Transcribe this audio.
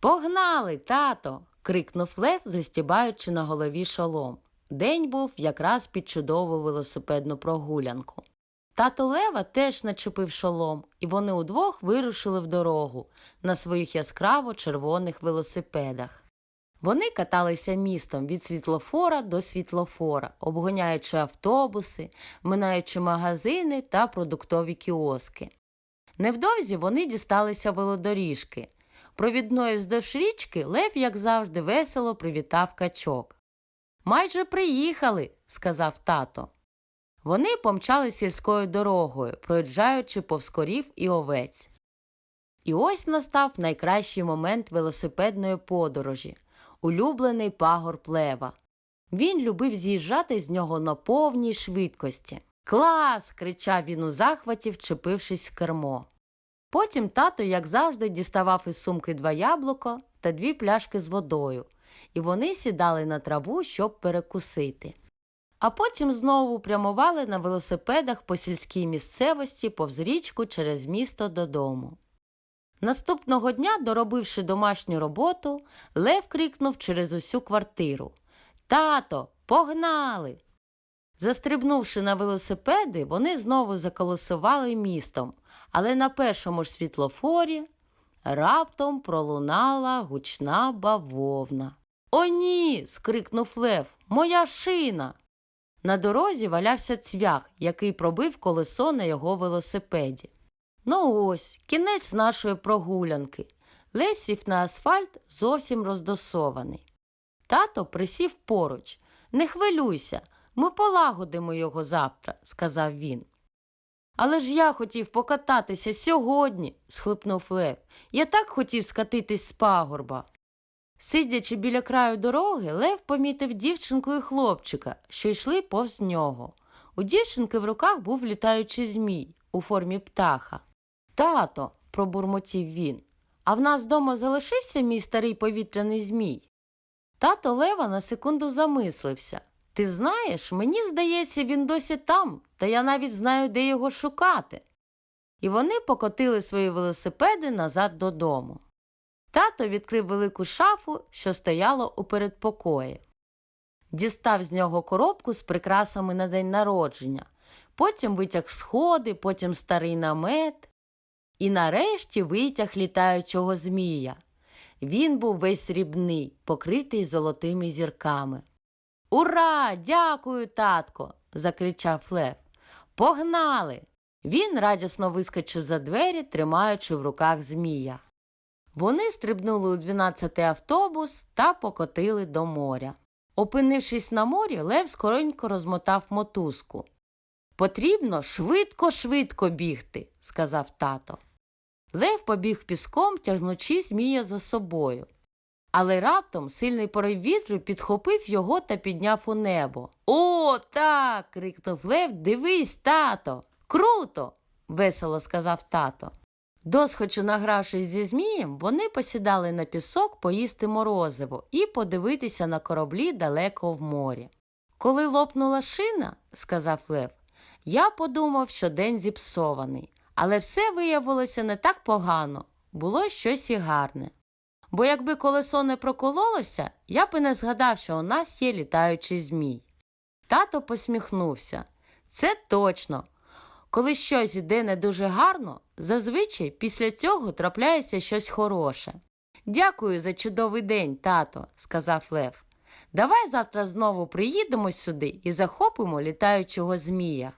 Погнали, тато. крикнув Лев, застібаючи на голові шолом. День був якраз під чудову велосипедну прогулянку. Тато Лева теж начепив шолом, і вони удвох вирушили в дорогу на своїх яскраво червоних велосипедах. Вони каталися містом від світлофора до світлофора, обгоняючи автобуси, минаючи магазини та продуктові кіоски. Невдовзі вони дісталися велодоріжки. Провідною вздовж річки Лев, як завжди, весело привітав качок. Майже приїхали, сказав тато. Вони помчали сільською дорогою, проїжджаючи повз корів і овець. І ось настав найкращий момент велосипедної подорожі улюблений пагорб лева. Він любив з'їжджати з нього на повній швидкості. Клас! кричав він у захваті, вчепившись в кермо. Потім тато, як завжди, діставав із сумки два яблука та дві пляшки з водою, і вони сідали на траву, щоб перекусити. А потім знову прямували на велосипедах по сільській місцевості повз річку через місто додому. Наступного дня, доробивши домашню роботу, Лев крикнув через усю квартиру Тато, погнали! Застрибнувши на велосипеди, вони знову заколосували містом, але на першому ж світлофорі раптом пролунала гучна бавовна. О, ні. скрикнув Лев. Моя шина. На дорозі валявся цвях, який пробив колесо на його велосипеді. Ну ось, кінець нашої прогулянки. Лев сів на асфальт зовсім роздосований. Тато присів поруч. Не хвилюйся, ми полагодимо його завтра, сказав він. Але ж я хотів покататися сьогодні, схлипнув Лев. Я так хотів скатитись з пагорба. Сидячи біля краю дороги, Лев помітив дівчинку і хлопчика, що йшли повз нього. У дівчинки в руках був літаючий змій у формі птаха. Тато, пробурмотів він, а в нас вдома залишився мій старий повітряний змій. Тато Лева на секунду замислився. Ти знаєш, мені здається, він досі там, та я навіть знаю, де його шукати. І вони покотили свої велосипеди назад додому. Тато відкрив велику шафу, що стояла у передпокої. Дістав з нього коробку з прикрасами на день народження, потім витяг сходи, потім старий намет і нарешті витяг літаючого змія. Він був весь срібний, покритий золотими зірками. Ура! Дякую, татко! закричав Лев. Погнали! Він радісно вискочив за двері, тримаючи в руках змія. Вони стрибнули у 12-й автобус та покотили до моря. Опинившись на морі, Лев скоренько розмотав мотузку. Потрібно швидко-швидко бігти, сказав тато. Лев побіг піском, тягнучи змія за собою. Але раптом сильний порив вітру підхопив його та підняв у небо. О, так. крикнув Лев. Дивись, тато. Круто. весело сказав тато. Досхочу награвшись зі Змієм, вони посідали на пісок поїсти морозиво і подивитися на кораблі далеко в морі. Коли лопнула шина, сказав Лев, я подумав, що день зіпсований, але все виявилося не так погано, було щось і гарне. Бо якби колесо не прокололося, я б і не згадав, що у нас є літаючий змій. Тато посміхнувся. Це точно. Коли щось іде не дуже гарно, зазвичай після цього трапляється щось хороше. Дякую за чудовий день, тато, сказав Лев. Давай завтра знову приїдемо сюди і захопимо літаючого змія.